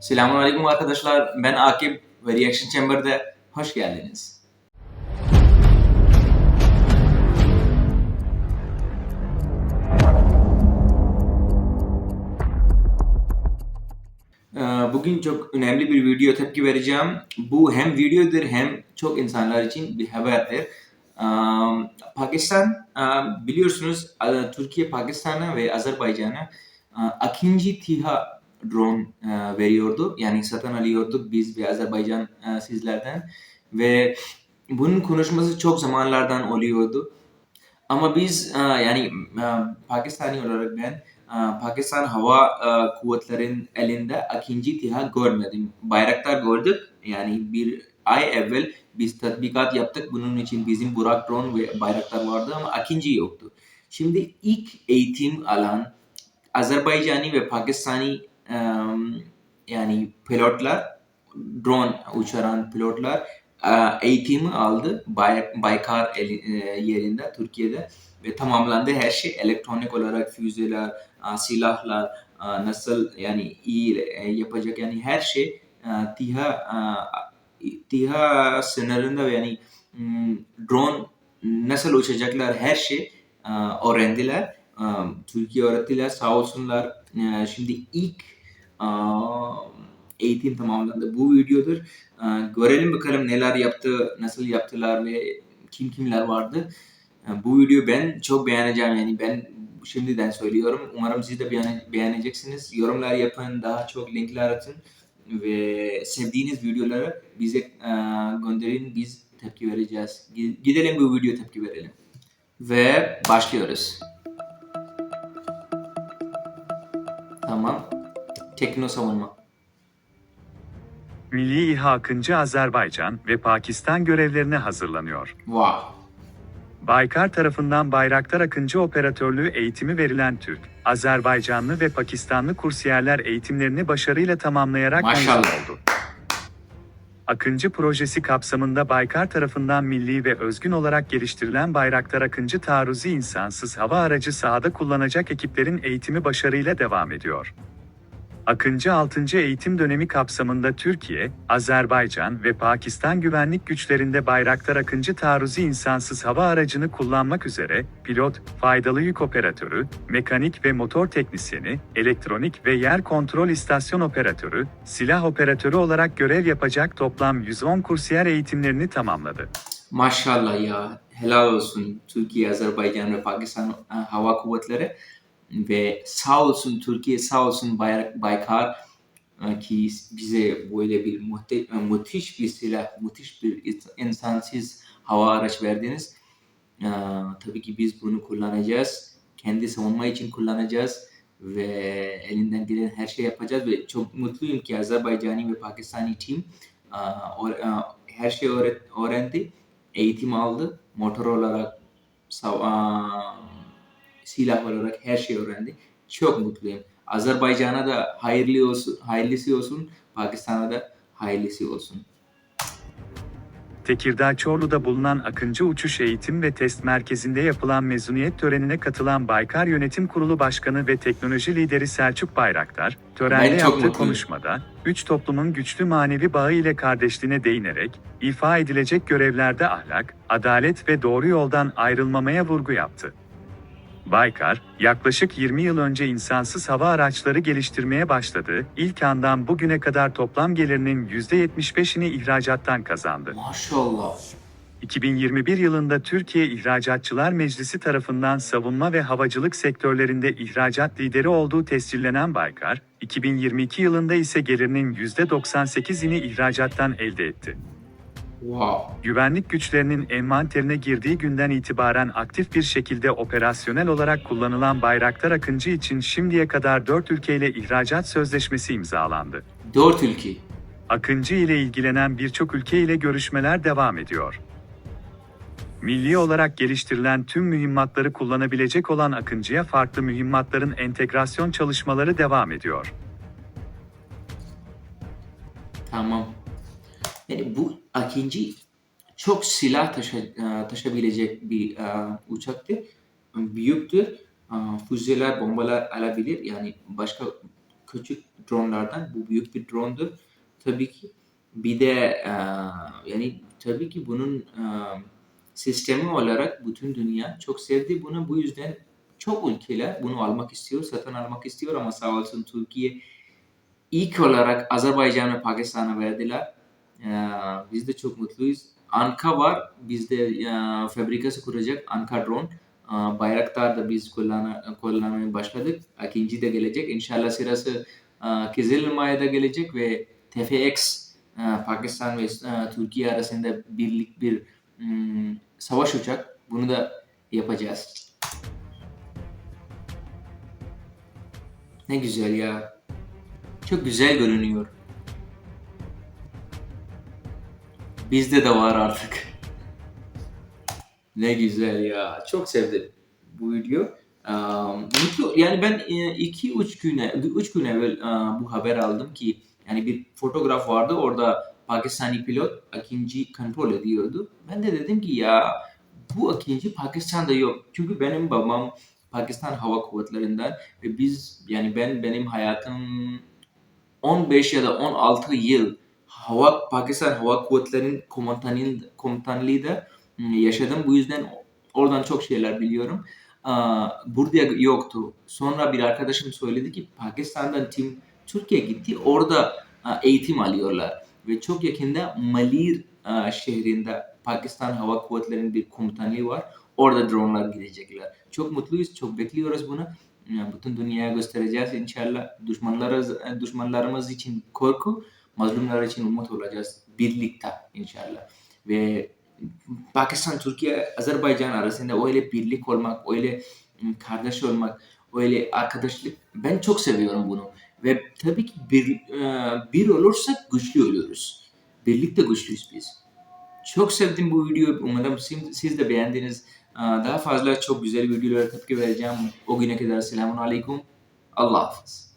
Selamünaleyküm arkadaşlar. Ben Akif ve Reaction Chamber'da hoş geldiniz. Ee, Bugün çok önemli bir video tepki vereceğim. Bu hem videodur hem çok insanlar için bir haberdir. Ee, Pakistan e, biliyorsunuz e, Türkiye Pakistan'a ve Azerbaycan'a e, ikinci TİHA drone e, veriyordu. Yani satın alıyorduk biz ve Azerbaycan e, sizlerden ve bunun konuşması çok zamanlardan oluyordu. Ama biz e, yani Pakistani olarak ben Pakistan Hava Kuvvetleri'nin elinde ikinci TİHA görmedim. Bayraktar gördük. Yani bir ay evvel biz tatbikat yaptık. Bunun için bizim Burak drone ve Bayraktar vardı ama ikinci yoktu. Şimdi ilk eğitim alan Azerbaycani ve Pakistani yani pilotlar drone uçuran pilotlar e, eğitimi aldı Bay, Baykar e, yerinde Türkiye'de ve tamamlandı her şey elektronik olarak füzeler, e, silahlar nasıl yani iyi yapacak yani her şey TİHA TİHA sınırında yani m, drone nasıl uçacaklar her şey öğrendiler. Türkiye öğrettiler sağ olsunlar. Şimdi ilk eğitim tamamlandı. Bu videodur. Görelim bakalım neler yaptı, nasıl yaptılar ve kim kimler vardı. Bu videoyu ben çok beğeneceğim yani ben şimdiden söylüyorum. Umarım siz de beğene- beğeneceksiniz. Yorumlar yapın, daha çok linkler atın ve sevdiğiniz videoları bize gönderin. Biz tepki vereceğiz. Gi- Gidelim bu videoya tepki verelim. Ve başlıyoruz. Tamam. Tekno savunma. Milli İHA Akıncı Azerbaycan ve Pakistan görevlerine hazırlanıyor. Wow. Baykar tarafından Bayraktar Akıncı operatörlüğü eğitimi verilen Türk, Azerbaycanlı ve Pakistanlı kursiyerler eğitimlerini başarıyla tamamlayarak Maşallah. mezun oldu. Akıncı projesi kapsamında Baykar tarafından milli ve özgün olarak geliştirilen Bayraktar Akıncı taarruzi insansız hava aracı sahada kullanacak ekiplerin eğitimi başarıyla devam ediyor. Akıncı 6. eğitim dönemi kapsamında Türkiye, Azerbaycan ve Pakistan güvenlik güçlerinde Bayraktar Akıncı taarruzi insansız hava aracını kullanmak üzere pilot, faydalı yük operatörü, mekanik ve motor teknisyeni, elektronik ve yer kontrol istasyon operatörü, silah operatörü olarak görev yapacak toplam 110 kursiyer eğitimlerini tamamladı. Maşallah ya. Helal olsun Türkiye, Azerbaycan ve Pakistan e, Hava Kuvvetleri ve sağ olsun Türkiye, sağ olsun Bayrak, Baykar e, ki bize böyle bir muhte, e, müthiş bir silah, müthiş bir ins- insansız hava araç verdiniz. E, tabii ki biz bunu kullanacağız. Kendi savunma için kullanacağız ve elinden gelen her şey yapacağız ve çok mutluyum ki Azerbaycani ve Pakistani team e, her şeyi öğrendi eğitim aldı. Motor olarak, silah olarak her şeyi öğrendi. Çok mutluyum. Azerbaycan'a da hayırlı olsun, hayırlısı olsun. Pakistan'a da hayırlısı olsun. Tekirdağ Çorlu'da bulunan Akıncı Uçuş Eğitim ve Test Merkezi'nde yapılan mezuniyet törenine katılan Baykar Yönetim Kurulu Başkanı ve Teknoloji Lideri Selçuk Bayraktar, törende yaptığı mutluyum. konuşmada, üç toplumun güçlü manevi bağı ile kardeşliğine değinerek, ifa edilecek görevlerde ahlak, adalet ve doğru yoldan ayrılmamaya vurgu yaptı. Baykar, yaklaşık 20 yıl önce insansız hava araçları geliştirmeye başladığı ilk andan bugüne kadar toplam gelirinin %75'ini ihracattan kazandı. Maşallah. 2021 yılında Türkiye İhracatçılar Meclisi tarafından savunma ve havacılık sektörlerinde ihracat lideri olduğu tescillenen Baykar, 2022 yılında ise gelirinin %98'ini ihracattan elde etti. Wow. Güvenlik güçlerinin envanterine girdiği günden itibaren aktif bir şekilde operasyonel olarak kullanılan Bayraktar Akıncı için şimdiye kadar 4 ülkeyle ihracat sözleşmesi imzalandı. Dört ülke. Akıncı ile ilgilenen birçok ülke ile görüşmeler devam ediyor. Milli olarak geliştirilen tüm mühimmatları kullanabilecek olan Akıncı'ya farklı mühimmatların entegrasyon çalışmaları devam ediyor. Tamam. Yani bu ikinci çok silah taşı, e, taşıyabilecek bir e, uçaktır. Büyüktür. E, Füzeler, bombalar alabilir. Yani başka küçük dronlardan. Bu büyük bir drone'dur. Tabii ki bir de yani tabii ki bunun sistemi olarak bütün dünya çok sevdi bunu. Bu yüzden çok ülkeler bunu almak istiyor, satın almak istiyor ama sağ olsun Türkiye ilk olarak Azerbaycan ve Pakistan'a verdiler. Biz de çok mutluyuz. Anka var. Biz de e, fabrikası kuracak Anka Drone. Bayraktar da biz kullan kullanmaya başladık. İkinci de gelecek. İnşallah sırası Kızılmaya'da gelecek ve TFX Pakistan ve Türkiye arasında birlik bir mm, savaş uçak. Bunu da yapacağız. Ne güzel ya. Çok güzel görünüyor. Bizde de var artık. Ne güzel ya. Çok sevdim bu video. Mutlu, yani ben 2-3 güne 3 gün evvel e, bu haber aldım ki yani bir fotoğraf vardı orada Pakistani pilot ikinci kontrol ediyordu. Ben de dedim ki ya bu ikinci Pakistan'da yok. Çünkü benim babam Pakistan Hava Kuvvetleri'nden ve biz yani ben benim hayatım 15 ya da 16 yıl hava Pakistan Hava Kuvvetleri'nin komutanın komutanlığında ım, yaşadım. Bu yüzden oradan çok şeyler biliyorum. Burada yoktu. Sonra bir arkadaşım söyledi ki Pakistan'dan tim Türkiye gitti. Orada eğitim alıyorlar. Ve çok yakında Malir şehrinde Pakistan Hava Kuvvetleri'nin bir komutanlığı var. Orada dronlar gidecekler. Çok mutluyuz, çok bekliyoruz bunu. Yani Bütün dünyaya göstereceğiz inşallah. Düşmanlarımız, düşmanlarımız için korku, mazlumlar için umut olacağız birlikte inşallah. Ve Pakistan, Türkiye, Azerbaycan arasında öyle birlik olmak, öyle ım, kardeş olmak, öyle arkadaşlık ben çok seviyorum bunu. Ve tabii ki bir, e, bir olursak güçlü oluyoruz. Birlikte güçlüyüz biz. Çok sevdim bu videoyu. Umarım siz, de beğendiniz. Daha fazla çok güzel videolara tepki vereceğim. O güne kadar selamun aleyküm. Allah hafız.